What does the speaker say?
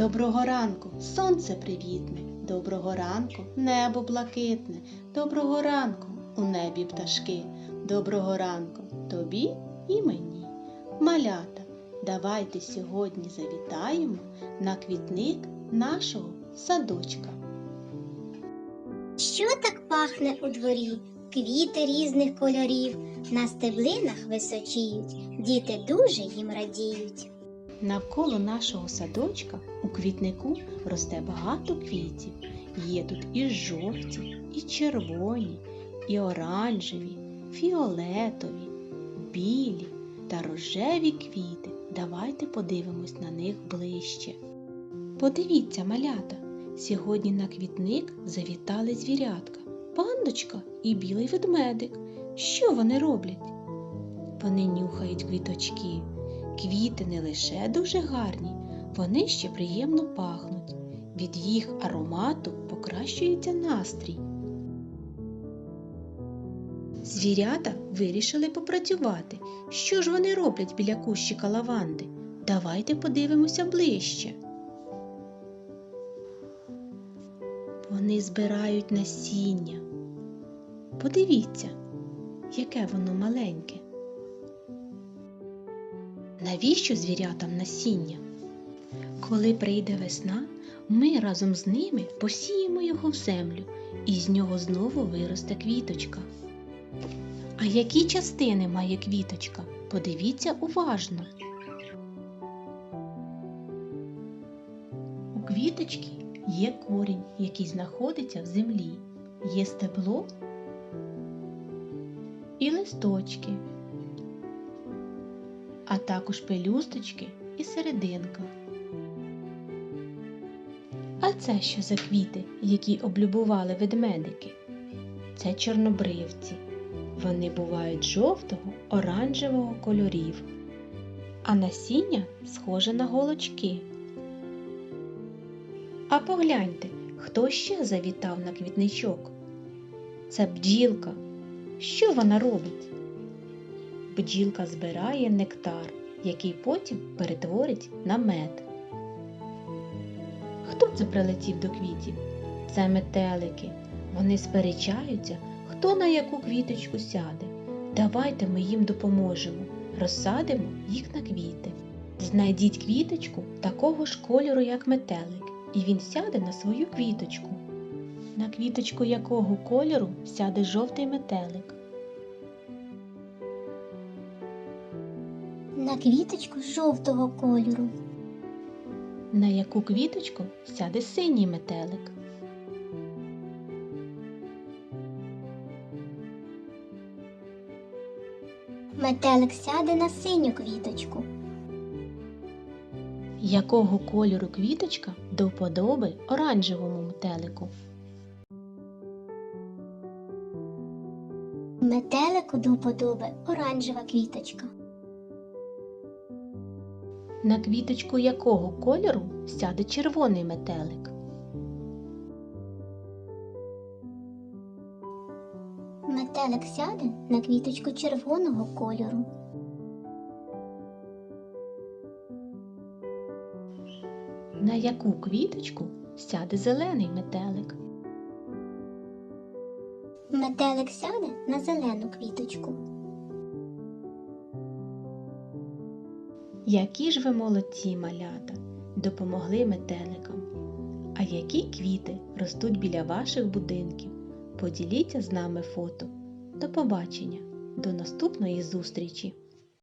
Доброго ранку, сонце привітне, доброго ранку, небо блакитне, доброго ранку, у небі пташки, доброго ранку тобі і мені. Малята, давайте сьогодні завітаємо на квітник нашого садочка. Що так пахне у дворі? Квіти різних кольорів на стеблинах височіють, діти дуже їм радіють. Навколо нашого садочка у квітнику росте багато квітів. Є тут і жовті, і червоні, і оранжеві, фіолетові, білі та рожеві квіти. Давайте подивимось на них ближче. Подивіться, малята, сьогодні на квітник завітали звірятка, пандочка і білий ведмедик. Що вони роблять? Вони нюхають квіточки. Квіти не лише дуже гарні, вони ще приємно пахнуть. Від їх аромату покращується настрій. Звірята вирішили попрацювати. Що ж вони роблять біля кущика лаванди? Давайте подивимося ближче. Вони збирають насіння. Подивіться, яке воно маленьке. Навіщо звірятам насіння? Коли прийде весна, ми разом з ними посіємо його в землю, і з нього знову виросте квіточка. А які частини має квіточка? Подивіться уважно. У квіточки є корінь, який знаходиться в землі, є стебло і листочки а також пелюсточки і серединка. А це що за квіти, які облюбували ведмедики? Це чорнобривці. Вони бувають жовтого, оранжевого кольорів, а насіння схоже на голочки. А погляньте, хто ще завітав на квітничок? Це бджілка. Що вона робить? Бджілка збирає нектар, який потім перетворить на мед. Хто це прилетів до квітів? Це метелики. Вони сперечаються, хто на яку квіточку сяде. Давайте ми їм допоможемо, розсадимо їх на квіти. Знайдіть квіточку такого ж кольору, як метелик, і він сяде на свою квіточку. На квіточку якого кольору сяде жовтий метелик. Квіточку жовтого кольору. На яку квіточку сяде синій метелик? Метелик сяде на синю квіточку. Якого кольору квіточка до вподоби оранжевому метелику? Метелику до вподоби оранжева квіточка. На квіточку якого кольору сяде червоний метелик? Метелик сяде на квіточку червоного кольору. На яку квіточку сяде зелений метелик? Метелик сяде на зелену квіточку. Які ж ви молодці малята, допомогли метеликам. А які квіти ростуть біля ваших будинків? Поділіться з нами фото. До побачення, до наступної зустрічі!